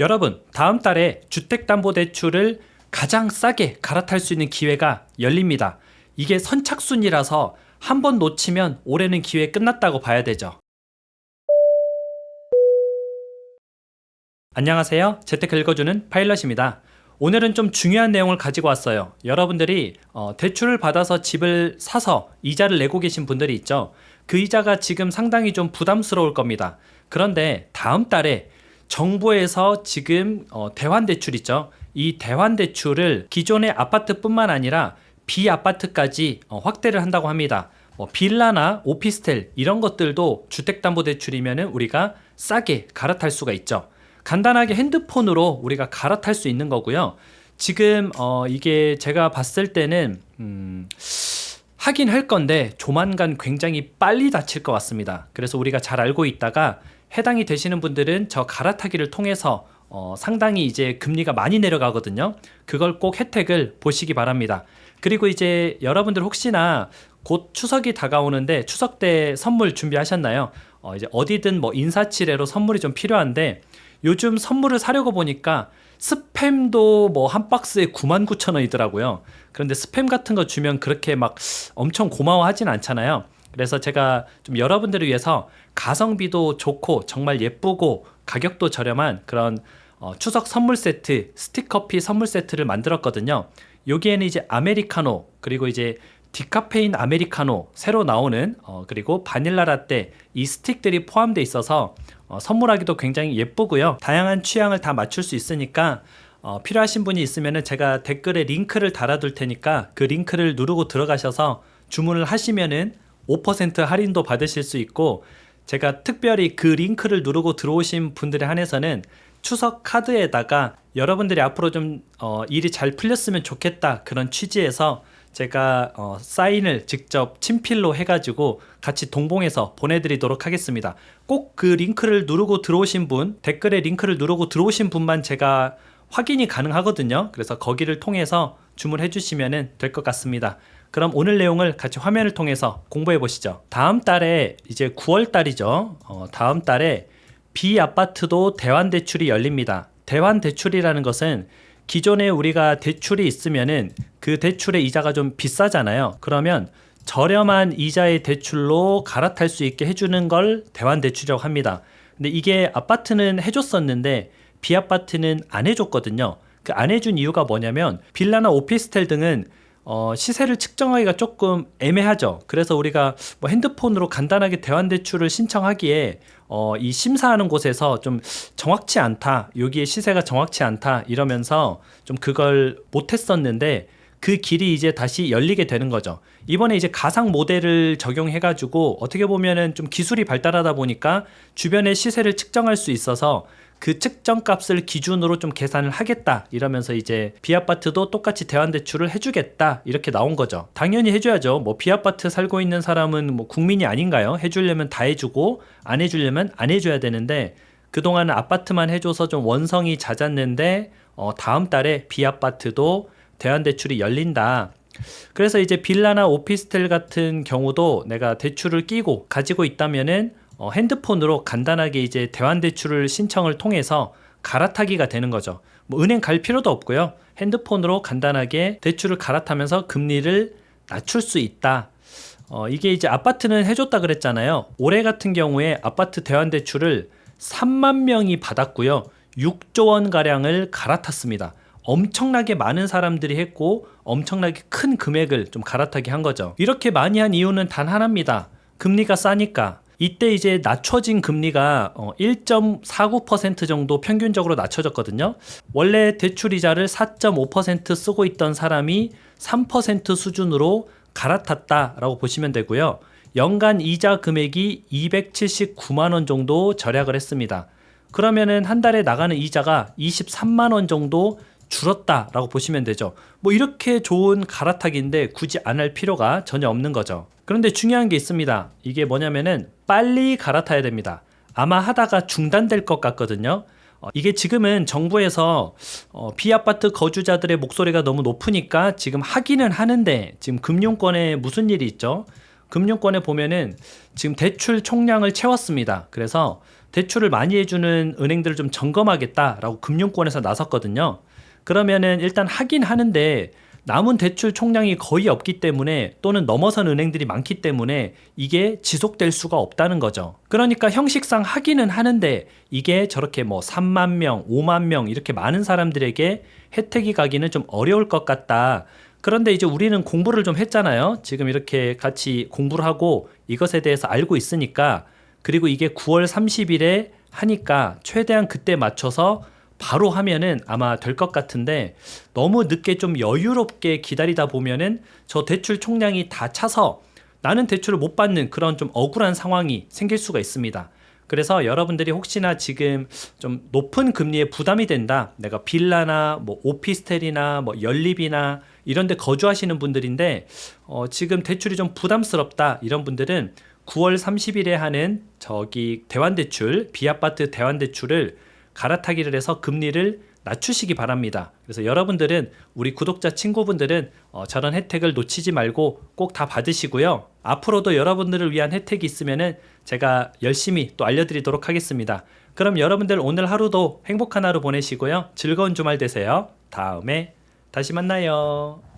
여러분, 다음 달에 주택담보대출을 가장 싸게 갈아탈 수 있는 기회가 열립니다. 이게 선착순이라서 한 번 놓치면 올해는 기회 끝났다고 봐야 되죠. 안녕하세요. 재테크 읽어주는 파일럿입니다. 오늘은 좀 중요한 내용을 가지고 왔어요. 여러분들이 어, 대출을 받아서 집을 사서 이자를 내고 계신 분들이 있죠. 그 이자가 지금 상당히 좀 부담스러울 겁니다. 그런데 다음 달에 정부에서 지금 어, 대환 대출 있죠. 이 대환 대출을 기존의 아파트뿐만 아니라 비아파트까지 어, 확대를 한다고 합니다. 뭐 빌라나 오피스텔 이런 것들도 주택담보대출이면은 우리가 싸게 갈아탈 수가 있죠. 간단하게 핸드폰으로 우리가 갈아탈 수 있는 거고요. 지금 어 이게 제가 봤을 때는 음 하긴 할 건데 조만간 굉장히 빨리 닫힐 것 같습니다. 그래서 우리가 잘 알고 있다가 해당이 되시는 분들은 저 갈아타기를 통해서 어 상당히 이제 금리가 많이 내려가거든요. 그걸 꼭 혜택을 보시기 바랍니다. 그리고 이제 여러분들 혹시나 곧 추석이 다가오는데 추석 때 선물 준비하셨나요? 어 이제 어디든 뭐 인사치레로 선물이 좀 필요한데 요즘 선물을 사려고 보니까 스팸도 뭐 한 박스에 9만 9천 원이더라고요. 그런데 스팸 같은 거 주면 그렇게 막 엄청 고마워하진 않잖아요. 그래서 제가 좀 여러분들을 위해서 가성비도 좋고 정말 예쁘고 가격도 저렴한 그런 어, 추석 선물 세트, 스틱커피 선물 세트를 만들었거든요. 여기에는 이제 아메리카노 그리고 이제 디카페인 아메리카노 새로 나오는 어, 그리고 바닐라 라떼 이 스틱들이 포함되어 있어서 어, 선물하기도 굉장히 예쁘고요. 다양한 취향을 다 맞출 수 있으니까 어, 필요하신 분이 있으면 제가 댓글에 링크를 달아둘 테니까 그 링크를 누르고 들어가셔서 주문을 하시면은 5% 할인도 받으실 수 있고 제가 특별히 그 링크를 누르고 들어오신 분들에 한해서는 추석 카드에다가 여러분들이 앞으로 좀 어, 일이 잘 풀렸으면 좋겠다 그런 취지에서 제가 어, 사인을 직접 친필로 해가지고 같이 동봉해서 보내드리도록 하겠습니다. 꼭 그 링크를 누르고 들어오신 분, 댓글에 링크를 누르고 들어오신 분만 제가 확인이 가능하거든요. 그래서 거기를 통해서 주문해 주시면 될 것 같습니다. 그럼 오늘 내용을 같이 화면을 통해서 공부해 보시죠. 다음 달에 이제 9월 달이죠. 어, 다음 달에 비아파트도 대환 대출이 열립니다. 대환 대출이라는 것은 기존에 우리가 대출이 있으면은 그 대출의 이자가 좀 비싸잖아요. 그러면 저렴한 이자의 대출로 갈아탈 수 있게 해주는 걸 대환 대출이라고 합니다. 근데 이게 아파트는 해줬었는데 비아파트는 안 해줬거든요. 그 안 해준 이유가 뭐냐면 빌라나 오피스텔 등은 어, 시세를 측정하기가 조금 애매하죠. 그래서 우리가 뭐 핸드폰으로 간단하게 대환 대출을 신청하기에 어, 이 심사하는 곳에서 좀 정확치 않다. 여기에 시세가 정확치 않다. 이러면서 좀 그걸 못 했었는데 그 길이 이제 다시 열리게 되는 거죠. 이번에 이제 가상 모델을 적용해 가지고 어떻게 보면은 좀 기술이 발달하다 보니까 주변의 시세를 측정할 수 있어서 그 측정 값을 기준으로 좀 계산을 하겠다 이러면서 이제 비아파트도 똑같이 대환 대출을 해주겠다 이렇게 나온 거죠. 당연히 해줘야죠. 뭐 비아파트 살고 있는 사람은 뭐 국민이 아닌가요? 해주려면 다 해주고 안 해주려면 안 해줘야 되는데 그동안 아파트만 해줘서 좀 원성이 잦았는데 어, 다음 달에 비아파트도 대환 대출이 열린다. 그래서 이제 빌라나 오피스텔 같은 경우도 내가 대출을 끼고 가지고 있다면은 어, 핸드폰으로 간단하게 이제 대환 대출을 신청을 통해서 갈아타기가 되는 거죠. 뭐 은행 갈 필요도 없고요. 핸드폰으로 간단하게 대출을 갈아타면서 금리를 낮출 수 있다. 어, 이게 이제 아파트는 해줬다 그랬잖아요. 올해 같은 경우에 아파트 대환 대출을 3만 명이 받았고요. 6조 원 가량을 갈아탔습니다. 엄청나게 많은 사람들이 했고 엄청나게 큰 금액을 좀 갈아타게 한 거죠. 이렇게 많이 한 이유는 단 하나입니다. 금리가 싸니까 이때 이제 낮춰진 금리가 어, 1.49% 정도 평균적으로 낮춰졌거든요. 원래 대출 이자를 4.5% 쓰고 있던 사람이 3% 수준으로 갈아탔다라고 보시면 되고요. 연간 이자 금액이 279만 원 정도 절약을 했습니다. 그러면은 한 달에 나가는 이자가 23만 원 정도 줄었다라고 보시면 되죠. 뭐 이렇게 좋은 갈아타기인데 굳이 안 할 필요가 전혀 없는 거죠. 그런데 중요한 게 있습니다. 이게 뭐냐면은 빨리 갈아타야 됩니다. 아마 하다가 중단될 것 같거든요. 어, 이게 지금은 정부에서 어, 비아파트 거주자들의 목소리가 너무 높으니까 지금 하기는 하는데 지금 금융권에 무슨 일이 있죠? 금융권에 보면은 지금 대출 총량을 채웠습니다. 그래서 대출을 많이 해주는 은행들을 좀 점검하겠다라고 금융권에서 나섰거든요. 그러면은 일단 하긴 하는데 남은 대출 총량이 거의 없기 때문에 또는 넘어선 은행들이 많기 때문에 이게 지속될 수가 없다는 거죠. 그러니까 형식상 하기는 하는데 이게 저렇게 뭐 3만 명, 5만 명 이렇게 많은 사람들에게 혜택이 가기는 좀 어려울 것 같다. 그런데 이제 우리는 공부를 좀 했잖아요. 지금 이렇게 같이 공부를 하고 이것에 대해서 알고 있으니까 그리고 이게 9월 30일에 하니까 최대한 그때 맞춰서 바로 하면은 아마 될 것 같은데 너무 늦게 좀 여유롭게 기다리다 보면은 저 대출 총량이 다 차서 나는 대출을 못 받는 그런 좀 억울한 상황이 생길 수가 있습니다. 그래서 여러분들이 혹시나 지금 좀 높은 금리에 부담이 된다. 내가 빌라나 뭐 오피스텔이나 뭐 연립이나 이런 데 거주하시는 분들인데 어, 지금 대출이 좀 부담스럽다. 이런 분들은 9월 30일에 하는 저기 대환대출, 비아파트 대환대출을 갈아타기를 해서 금리를 낮추시기 바랍니다. 그래서 여러분들은 우리 구독자 친구분들은 어, 저런 혜택을 놓치지 말고 꼭 다 받으시고요. 앞으로도 여러분들을 위한 혜택이 있으면은 제가 열심히 또 알려드리도록 하겠습니다. 그럼 여러분들 오늘 하루도 행복한 하루 보내시고요. 즐거운 주말 되세요. 다음에 다시 만나요.